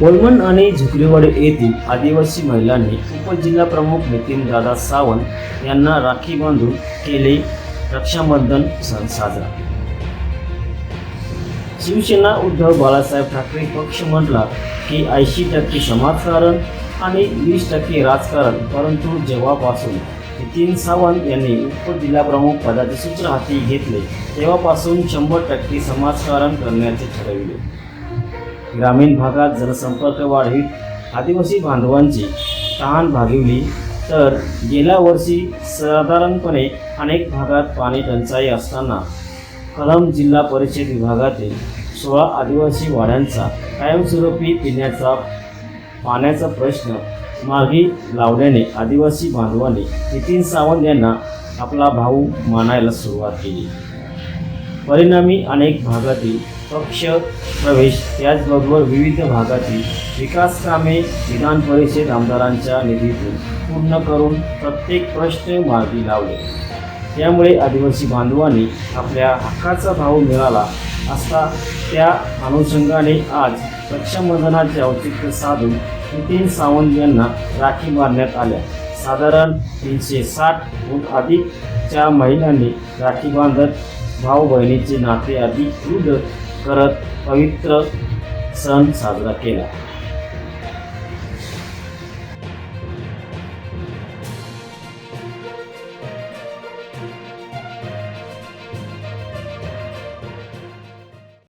Coleman आणि झुकरीवाडे येथील आदिवासी महिलांनी उपजिल्हा प्रमुख नितीन दादा सावंत यांना राखी बांधून केले रक्षाबंधन सण साजरा. शिवसेना उद्धव बाळासाहेब ठाकरे पक्ष म्हटला की ऐंशी टक्के समाजकारण आणि वीस टक्के राजकारण परंतु जेव्हापासून नितीन सावंत यांनी उपजिल्हाप्रमुख पदाचे सूत्र हाती घेतले तेव्हापासून शंभर टक्के समाजकारण करण्याचे ठरविले. ग्रामीण भागात जनसंपर्क वाढीत आदिवासी बांधवांची तहान भागवली तर गेल्या वर्षी साधारणपणे अनेक भागात पाणी टंचाई असताना कलम जिल्हा परिषद विभागातील सोळा आदिवासी वाड्यांचा कायमस्वरूपी पिण्याचा पाण्याचा प्रश्न मार्गी लावल्याने आदिवासी बांधवांनी नितीन सावंत यांना आपला भाऊ मानायला सुरुवात केली. परिणामी अनेक भागातील पक्ष प्रवेश. त्याचबरोबर विविध भागातील विकास कामे विधान परिषद आमदारांच्या निधीतून पूर्ण करून प्रत्येक प्रश्न मार्गी लावले. त्यामुळे आदिवासी बांधवांनी आपल्या हक्काचा भाव मिळाला असता त्या अनुषंगाने आज रक्षाबंधनाचे औचित्य साधून नितीन सावंत यांना राखी बांधण्यात आल्या. साधारण तीनशे साठहून अधिकच्या महिलांनी राखी बांधत भाऊ बहिणीचे नाते अधिक दृढ करत पवित्र सण साजरा केला.